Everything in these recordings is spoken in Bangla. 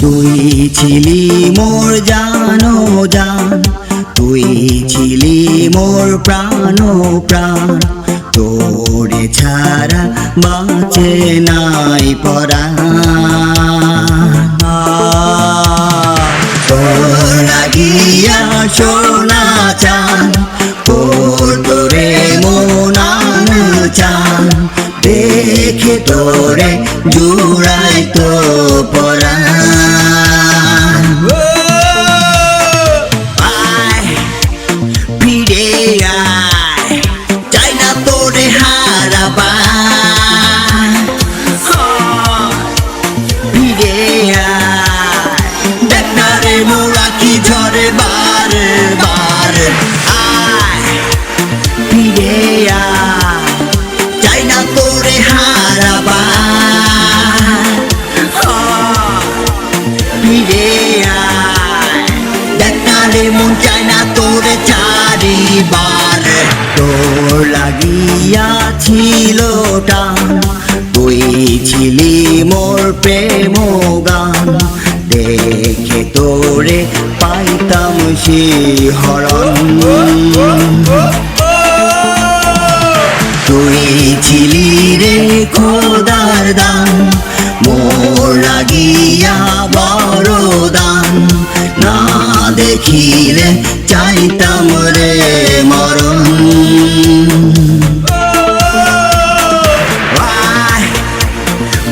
তুই ছিলি মোর জানো জান। তুই ছিলি মোর প্রাণ প্রাণ। তোরে ছাড়া বাঁচে নাই পরা তোর লাগিয়া সোনা চান ও তোরে মনান চান। দেখে তোরে জুড়াই তো পরা মন চায় না তোরে চারিবার। তোর লাগিয়া ছিল টান, তুই ছিলি মোর প্রেম গান। দেখে তোরে পাইতাম শিহরণ তুই ছিলি রে খোদার দান দেখিলে চাইতাম রে মরণ।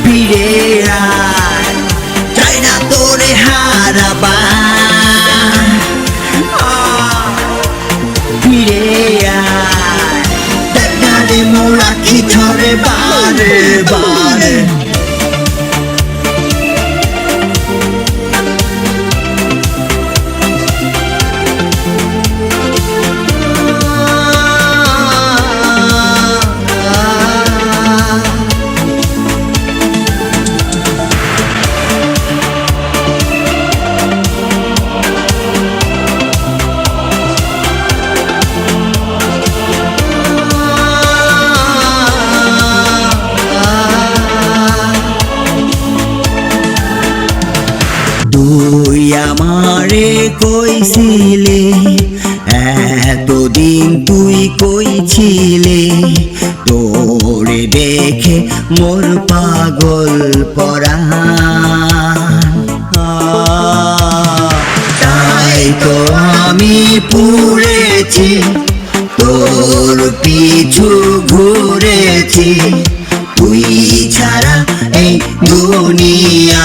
ফিরে চাই না তোরে হারাবা ফিরে দেখারে মোরা কি ঝরে বারে বারে। কইছিলে? এতদিন তুই কইছিলে, তোরে দেখে মোর পাগল পরা। তাই তো আমি পুড়েছি, তোর পিছু ঘুরেছি। তুই ছাড়া এই দুনিয়া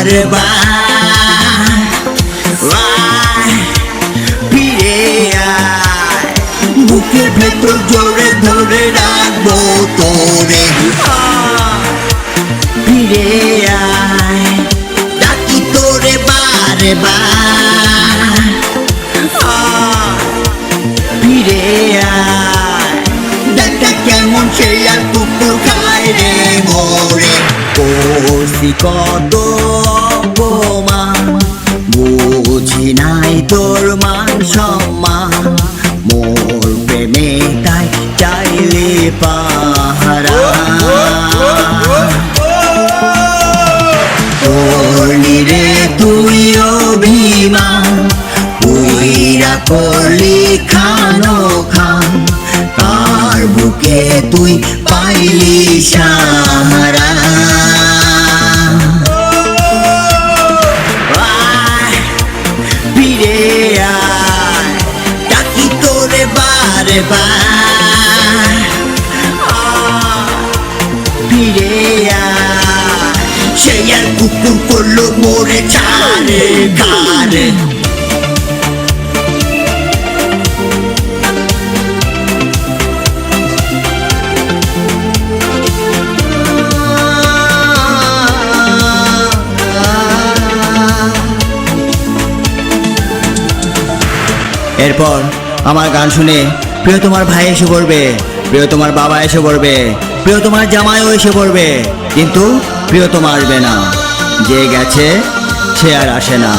আর বার। আয়, ফিরে আয়, বুকের ভেতর জোরে কত অপমান। বুঝি নাই তোর মান সম্মান। মোর প্রেমে তাই চাইলে পাহারা। রে, তুই অভিমান। তুইরা করলি খানো খান। কার বুকে তুই পাইলি সাহারা? ফিরে সে আর কুকুর করল মোরে ছাড়ে কারে এরপর আমার গান শুনে প্রিয় তোমার ভাই এসে পড়বে, প্রিয় তোমার বাবা এসে পড়বে, প্রিয় তোমার জামাইও এসে পড়বে, কিন্তু প্রিয় তোমার আসবে না। যে গেছে, সে আর আসে না।